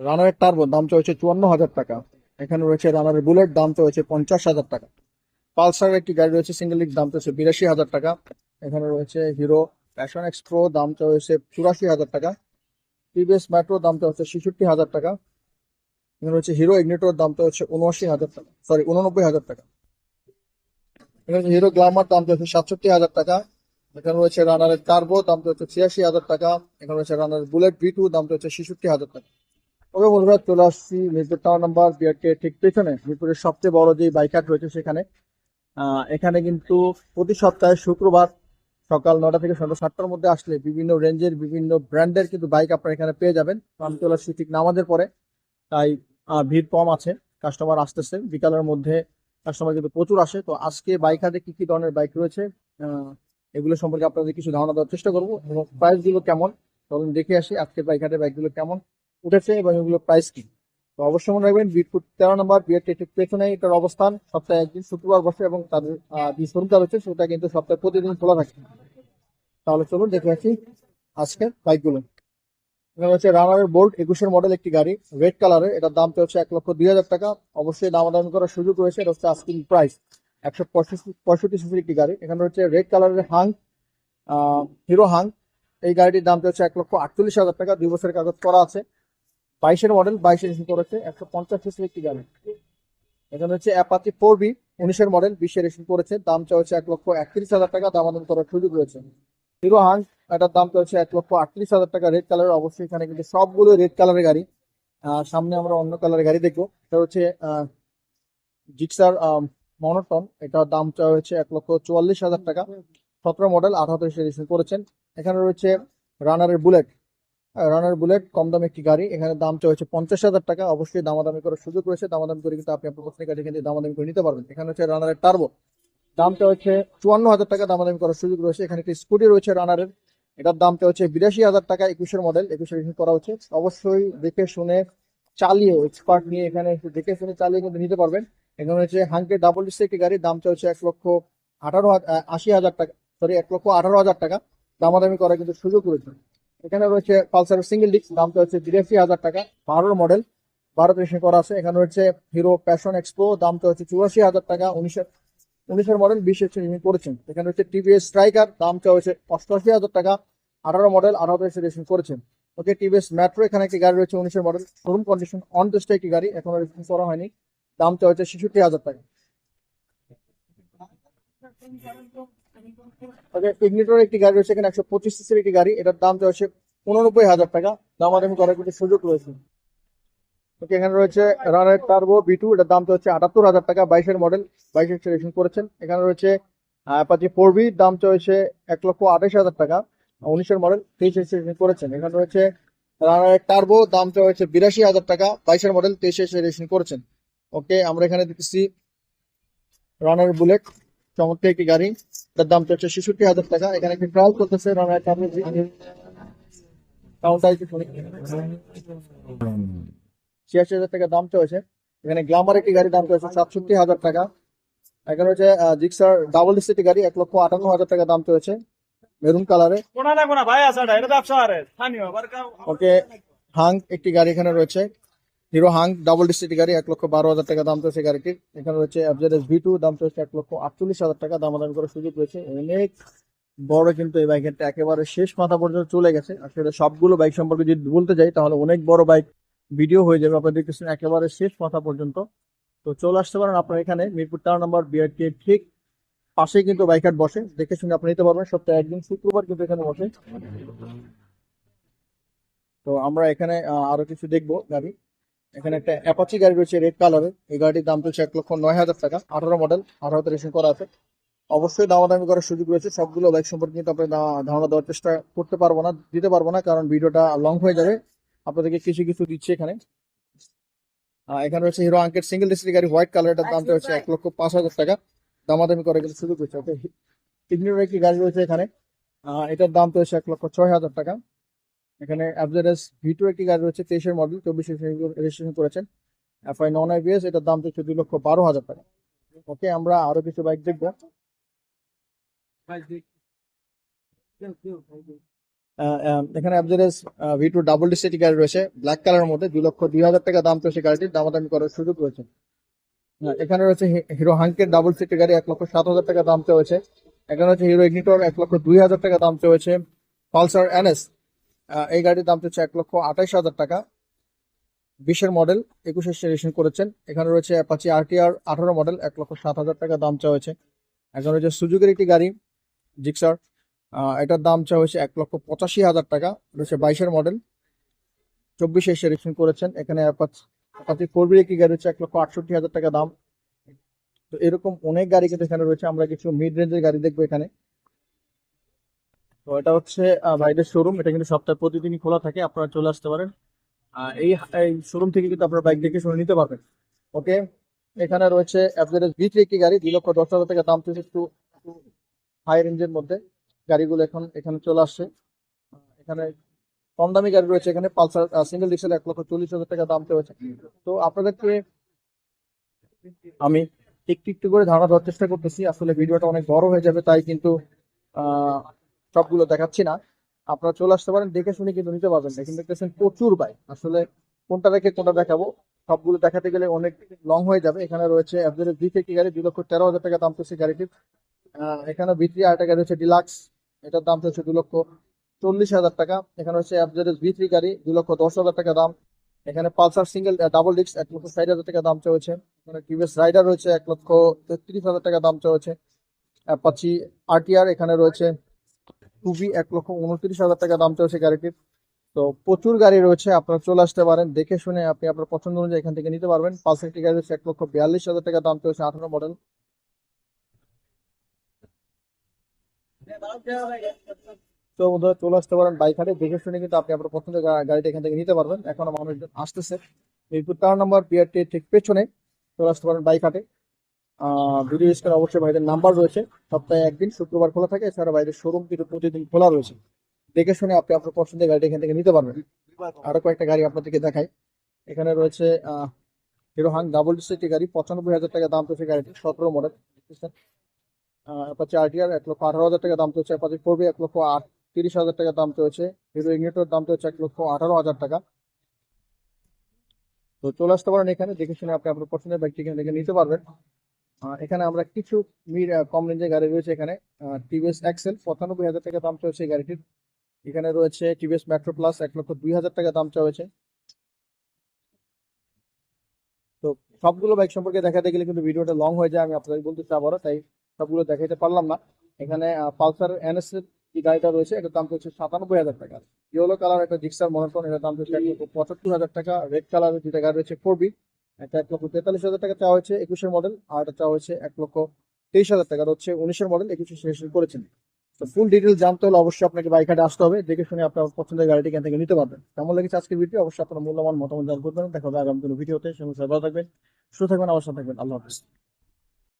রানারের turbo দাম চলছে চুয়ান্ন হাজার টাকা এখানে রয়েছে রানারের বুলেট দাম চলছে পঞ্চাশ হাজার টাকা পালসার একটি গাড়ি রয়েছে সিঙ্গেল লিক দাম চলছে বিরাশি হাজার টাকা এখানে রয়েছে হিরো প্যাশন এক্স প্রো দাম চলছে চুরাশি হাজার টাকা টিভিএস মেট্রো দাম চলছে ছেষট্টি হাজার টাকা এখানে রয়েছে হিরো ইগনিটোর দাম চলছে উনআশি হাজার টাকা সরি উননব্বই হাজার টাকা এখানে রয়েছে হিরো গ্লামার দাম চলছে সাতষট্টি হাজার টাকা এখানে রয়েছে রানারের টার্বো দাম চলছে ছিয়াশি হাজার টাকা এখানে রয়েছে রানারের বুলেট ভি টু দাম চলছে ছেষট্টি হাজার টাকা ওকে বন্ধুরা চলে আসছি। মিরপুর টাওয়ার নাম্বার বিআরকে ঠিক পেছনে। মিরপুরের সবচেয়ে বড় যে বাইক হাট রয়েছে সেখানে। এখানে কিন্তু প্রতি সপ্তাহে শুক্রবার সকাল নটা থেকে সন্ধ্যা সাতটার মধ্যে আসলে বিভিন্ন রেঞ্জের বিভিন্ন ব্র্যান্ডের কিন্তু বাইক আপনারা এখানে পেয়ে যাবেন। আমি চলে আসছি ঠিক নামাজের পরে। তাই ভিড় কম আছে। কাস্টমার আসতেছে। বিকালের মধ্যে কাস্টমার কিন্তু প্রচুর আসে। তো আজকে বাইক হাটে কি কি ধরনের বাইক রয়েছে এগুলো সম্পর্কে আপনাদের কিছু ধারণা দেওয়ার চেষ্টা করব। এবং প্রাইসগুলো কেমন? চলুন দেখে আসি আজকে বাইক হাটে বাইকগুলো কেমন। উঠেছে এবং এগুলো প্রাইস কি? তো অবশ্যই মনে রাখবেন বিটফুট তেরো নম্বর বিয়ের পেছনে এটার অবস্থান। সপ্তাহে একদিন শুক্রবার বসে এবং তাদের যে শোরুমটা রয়েছে, সেটা কিন্তু সপ্তাহে প্রতিদিন খোলা থাকে। তাহলে চলুন দেখে আসি আজকের বাইকগুলো এখানে হচ্ছে রানারের বোল্ট একুশের মডেল একটি গাড়ি রেড কালারের এটার দাম হচ্ছে এক লক্ষ দুই হাজার টাকা। অবশ্যই দামাদামি করার সুযোগ রয়েছে, এটা হচ্ছে আস্কিং প্রাইস একশো পঁয়ষট্টি পঁয়ষট্টি সিসির একটি গাড়ি। এখানে হচ্ছে রেড কালারের হাং হিরো হাং এই গাড়িটির দাম হচ্ছে এক লক্ষ আটচল্লিশ হাজার টাকা। দুই বছরের কাগজ করা আছে। বাইশের মডেল, বাইশের ইস্যু করেছে, একশো পঞ্চাশ সিসির একটি গাড়ি। এখানে হচ্ছে অ্যাপাচি ফোর বি উনিশের মডেল, বিশের ইস্যু করেছে, দাম হচ্ছে এক লক্ষ একত্রিশ হাজার টাকা দামাদামি করার সুযোগ রয়েছে। হিরো হাং এটার দাম চলছে এক লক্ষ আটত্রিশ হাজার টাকা রেড কালার অবশ্যই এখানে কিন্তু সবগুলো রেড কালারের গাড়ি। সামনে আমরা অন্য কালারের গাড়ি দেখব, এটা হচ্ছে জিক্সার মনোটন এটার দাম চাওয়া হয়েছে এক লক্ষ চুয়াল্লিশ হাজার টাকা। সতেরো মডেল, আঠারো করেছেন। এখানে রয়েছে রানারের বুলেট রানার বুলেট কম দামে একটি গাড়ি। এখানে দাম হচ্ছে পঞ্চাশ হাজার টাকা। অবশ্যই দামাদামি করার সুযোগ রয়েছে। দামাদামি করে কিন্তু আপনি আপনার এখান থেকে দামাদামি করে নিতে পারবেন। এখানে হচ্ছে রানারের টার্বো দামটা হচ্ছে চুয়ান্ন হাজার টাকা। দামাদামি করার সুযোগ রয়েছে। এখানে একটি স্কুটি রয়েছে রানারের এটার দামটা হচ্ছে বিরাশি হাজার টাকা। একুশের মডেল রেজিস্ট্রেশন করা হচ্ছে। অবশ্যই দেখে শুনে চালিয়ে এক্সপার্ট নিয়ে এখানে দেখে শুনে চালিয়ে কিন্তু নিতে পারবেন। এখানে হচ্ছে হাঙ্কে ডাবল ডিস্ক একটি গাড়ির দামটা হচ্ছে এক লক্ষ আঠারো আশি হাজার টাকা সরি এক লক্ষ আঠারো হাজার টাকা। দামাদামি করার কিন্তু সুযোগ রয়েছে। এখানে রয়েছে পালসার সিঙ্গেল ডিস্ক দামটা হচ্ছে বিরাশি হাজার টাকা, বারোর মডেল বারো রেজিস্ট্রেশন করা আছে। এখানে রয়েছে হিরো প্যাশন এক্সপো দামটা হচ্ছে চুরাশি হাজার টাকা উনিশের উনিশের মডেল বিশ রেজিস্ট্রেশন করেছেন। এখানে হচ্ছে টিভিএস স্ট্রাইকার দামটা হচ্ছে অষ্টআশি হাজার টাকা আঠারো মডেল আঠারো রেজিস্ট্রেশন করেছেন। ওকে টিভিএস মেট্রো এখানে একটি গাড়ি রয়েছে, উনিশের মডেল শোরুম কন্ডিশন অন টেস্টে একটি গাড়ি, এখনও রেজিস্ট্রেশন করা হয়নি। দামটা হচ্ছে ছেষট্টি হাজার টাকা। ইগনিটর একটি গাড়ি রয়েছে এখানে একশো পঁচিশ সিসির একটি গাড়ি। এটার দামটা হচ্ছে উননব্বই হাজার টাকা। দামাদামি করার কিন্তু সুযোগ রয়েছে। ওকে, এখানে রয়েছে রানের টার্বো বি এটার দামটা হচ্ছে আটাত্তর হাজার টাকা। বাইশের মডেল বাইশ রেজিস্ট্রেশন করেছেন। এখানে রয়েছে অ্যাপাচি ফোর বি দামটা হচ্ছে এক লক্ষ আঠাশ হাজার টাকা। উনিশের মডেল তেইশ রেজিস্ট্রেশন করেছেন। এখানে রয়েছে রানার টার্বো দামটা হচ্ছে বিরাশি হাজার টাকা। বাইশের মডেল তেইশ রেজিস্ট্রেশন করেছেন। ওকে, আমরা এখানে দেখতেছি রানার বুলেট চমৎকার একটি গাড়ি। তার দাম হচ্ছে ছেষট্টি হাজার টাকা। এখানে একটি ট্রায়াল করতেছে ছিয়াশি হাজার টাকা দাম চলেছে। এখানে গ্লামার একটি গাড়ির দাম চলেছে সাতষট্টি হাজার টাকা। এখানে হচ্ছে জিক্সার ডাবল সিটি গাড়ি এক লক্ষ আটান্ন হাজার টাকা দাম চলেছে। মেরুন কালারে ওকে হাং একটি গাড়ি এখানে রয়েছে। হিরো হাং ডাবল সিটি গাড়ি, এক লক্ষ বারো হাজার টাকা দাম চলেছে গাড়িটির। এখানে রয়েছে এফজেডএস ভি টু দাম চলেছে এক লক্ষ আটচল্লিশ হাজার টাকা দাম আদান করার সুযোগ রয়েছে। অনেক বড় কিন্তু এই বাইকেরটা একেবারে শেষ মাথা পর্যন্ত চলে গেছে। আসলে সবগুলো বাইক সম্পর্কে যদি বলতে যাই, তাহলে অনেক বড় বাইক ভিডিও হয়ে যাবে, আপনারা দেখতেছেন একেবারে শেষ মাথা পর্যন্ত। তো চলে আসতে পারেন আপনার এখানে, মিরপুর তেরো নম্বর বিআরটি ঠিক পাশেই কিন্তু বাইক হাট বসে। দেখে শুনে আপনি নিতে পারবেন, সপ্তাহে একদিন শুক্রবার কিন্তু এখানে বসে। তো আমরা এখানে আরও কিছু দেখব গাড়ি। এখানে একটা অ্যাপাচি গাড়ি রয়েছে রেড কালারের এই গাড়ির দাম চলছে এক লক্ষ নয় হাজার টাকা। আঠারো মডেল আঠারো রেজিস্ট্রেশন করা আছে। অবশ্যই দামাদামি করার সুযোগ রয়েছে। সবগুলো বাইক সম্পর্কে কিন্তু আপনার ধারণা দেওয়ার চেষ্টা করতে পারব না দিতে পারব না কারণ ভিডিওটা লং হয়ে যাবে। আপনাদেরকে কিছু কিছু দিচ্ছি এখানে। এখানে রয়েছে হিরো আঙ্কের সিঙ্গেল ডিসি গাড়ি। হোয়াইট কালার এটার দামটা হচ্ছে এক লক্ষ পাঁচ হাজার টাকা। দামাদামি করার কিন্তু সুযোগ রয়েছে। ওকে ইগনির একটি গাড়ি রয়েছে এখানে। আহ, এটার দাম তো হচ্ছে এক লক্ষ ছয় হাজার টাকা। এখানে অ্যাভজারেস ভিটু একটি গাড়ি রয়েছে তেইশের মডেল চব্বিশে রেজিস্ট্রেশন করেছেন। এফআই নন আইবিএস এটার দাম হচ্ছে দুই লক্ষ বারো হাজার টাকা। ওকে আমরা আরও কিছু বাইক দেখব। এখানে average V two double D C T গাড়ি রয়েছে ব্ল্যাক কালারের মধ্যে, দুই লক্ষ দুই হাজার টাকা দাম তো সেই গাড়িটির, দামাদামি করার সুযোগ রয়েছে। এখানে রয়েছে হিরো হাঙ্কের ডাবল সিটি গাড়ি, এক লক্ষ সাত হাজার টাকা দাম চলেছে। এখানে হচ্ছে হিরো ইগনিটর এক লক্ষ দুই হাজার টাকা দাম চেয়েছে পালসার এনএস এই গাড়ির দাম চলছে এক লক্ষ আঠাইশ হাজার টাকা। বিশের মডেল একুশে রেজিস্ট্রেশন করেছেন। এখানে রয়েছে অ্যাপাচি আরটিআর আঠারো মডেল এক লক্ষ সাত হাজার টাকা দাম চাওয়া হয়েছে। এখানে রয়েছে সুযোগের একটি গাড়ি জিক্সার এটার দাম চাওয়া হয়েছে এক লক্ষ পঁচাশি হাজার টাকা। রয়েছে বাইশের মডেল চব্বিশে রেজিস্ট্রেশন করেছেন। এখানে অ্যাপাচি ফোর বি একটি গাড়ি রয়েছে এক লক্ষ আটষট্টি হাজার টাকা দাম। তো এরকম অনেক গাড়ি কিন্তু এখানে রয়েছে। আমরা কিছু মিড রেঞ্জের গাড়ি দেখব এখানে। তো এটা হচ্ছে বাইরের শোরুম এটা কিন্তু সপ্তাহে প্রতিদিনই খোলা থাকে, আপনারা চলে আসতে পারেন। এই শোরুম থেকে কিন্তু আপনারা বাইক দেখে শুনে নিতে পারবেন। ওকে এখানে রয়েছে অ্যাভারেজ বি একটি গাড়ি, দুই লক্ষ দশ হাজার টাকা দাম চলছে একটু হাই রেঞ্জের মধ্যে। গাড়িগুলো এখন এখানে চলে আসছে। এখানে কম দামি গাড়ি রয়েছে, এখানে পালসার সিঙ্গেল ডিক্সেল এক লক্ষ চল্লিশ হাজার টাকা দাম চলেছে। তো আপনাদেরকে আমি একটু একটু করে ধারণা দেওয়ার চেষ্টা করতেছি। আসলে ভিডিওটা অনেক বড় হয়ে যাবে, তাই কিন্তু সবগুলো দেখাচ্ছি না। আপনারা চলে আসতে পারেন, দেখে শুনে কিন্তু নিতে পারবেন এখন দেখতেছেন প্রচুর বাইক আসলে কোনটা রেখে কোনটা দেখাবো, সবগুলো দেখাতে গেলে অনেক লং হয়ে যাবে। এখানে রয়েছে বি থেকে গাড়ি, দুই লক্ষ তেরো হাজার টাকা দাম চলছে গাড়িটির। এখানে বিক্রি আরেকটা গাড়ি হচ্ছে ডিলাক্স এটার দাম চলছে দু লক্ষ চল্লিশ হাজার টাকা। এখানে হচ্ছে অ্যাভারেজ বি থ্রি গাড়ি দু লক্ষ দশ হাজার টাকা দাম। এখানে পালসার সিঙ্গেল ডাবল ডিস্ক এক লক্ষ ষাট হাজার টাকা দাম চলছে। এখানে টিভিএস রাইডার রয়েছে, এক লক্ষ তেত্রিশ হাজার টাকা দাম চলছে। অ্যাপাচি আরটিআর এখানে রয়েছে টুবি এক লক্ষ উনত্রিশ হাজার টাকা দাম চলছে গাড়িটির। তো প্রচুর গাড়ি রয়েছে, আপনারা চলে আসতে পারেন, দেখে শুনে আপনি আপনার পছন্দ অনুযায়ী এখান থেকে নিতে পারবেন। পালসার একটি গাড়ি রয়েছে এক লক্ষ বিয়াল্লিশ হাজার টাকা দাম চলছে, আঠারো মডেল। তো বন্ধুরা, চলে আসতে পারেন বাইক হাটে দেখে শুনে কিন্তু আপনি আপনার পছন্দের গাড়িটা এখান থেকে নিতে পারবেন। এখনও মানুষজন আসতেছে। মিরপুর তার নম্বর পিআরটি ঠিক পেছনে। চলে আসতে পারেন বাইক হাটে ভিডিও স্ক্রিনে অবশ্যই ভাইদের নাম্বার রয়েছে। সপ্তাহে একদিন, শুক্রবার খোলা থাকে, এছাড়া বাইরের শোরুম কিন্তু প্রতিদিন খোলা রয়েছে। দেখে শুনে আপনি আপনার পছন্দের গাড়িটা এখান থেকে নিতে পারবেন। আরও কয়েকটা গাড়ি আপনাদেরকে দেখাই। এখানে রয়েছে হিরো হাং ডাবল ডিসিটি গাড়ি, পঁচানব্বই হাজার টাকা দাম চলছে গাড়িটি সতেরো মডেল অ্যাপাচি আরটিআর এক লক্ষ আঠারো হাজার টাকা দাম চলছে অ্যাপাচি ফোরবি এক লক্ষ আট তিরিশ হাজার টাকা দাম চলছে। হিরো ইগনিটর দাম চলছে এক লক্ষ আঠারো হাজার টাকা। তো চলে আসতে পারেন এখানে, দেখে শুনে আপনি আপনার পছন্দের বাইকটি এখান নিতে পারবেন। এখানে আমরা কিছু কম রেঞ্জের গাড়ি রয়েছে এখানে। টিভিএস এক্সেল পঁচানব্বই হাজার টাকা দাম চলছে এই গাড়িটির। এখানে রয়েছে টিভিএস মেট্রো প্লাস এক লক্ষ দুই হাজার টাকা দাম চলেছে। তো সবগুলো বাইক সম্পর্কে দেখাতে গেলে কিন্তু ভিডিওটা লং হয়ে যায়, আমি আপনাদের বলতে চাবো তাই সবগুলো দেখাইতে পারলাম না। এখানে পালসার এনএস এর যে গাড়িটা রয়েছে, এটার দাম চলছে সাতানব্বই হাজার টাকা। ইয়েলো কালার একটা জিক্সার মনে করেন এটার দাম লক্ষ পঁচাত্তর হাজার টাকা। রেড কালারের যেটা গাড়ি রয়েছে ফোর বি একটা এক লক্ষ তেতাল্লিশ হাজার টাকা চাওয়া হয়েছে একুশের মডেল আর এটা চাওয়া হয়েছে এক লক্ষ তেইশ হাজার টাকা। হচ্ছে উনিশের মডেল একুশে সিলেকশন করেছেন তো ফুল ডিটেল জানতে হলে অবশ্যই আপনাকে বাইক হাটে আসতে হবে। দেখে শুনে আপনার পছন্দের গাড়িটি এখান থেকে নিতে পারবেন। কেমন লেগেছে আজকের ভিডিও অবশ্যই আপনার মূল্যবান মতামত জান করবেন দেখা হবে আগামী ভিডিওতে সঙ্গে ভালো থাকবেন, সুস্থ থাকবেন অবশ্যই থাকবেন। আল্লাহ হাফিজ।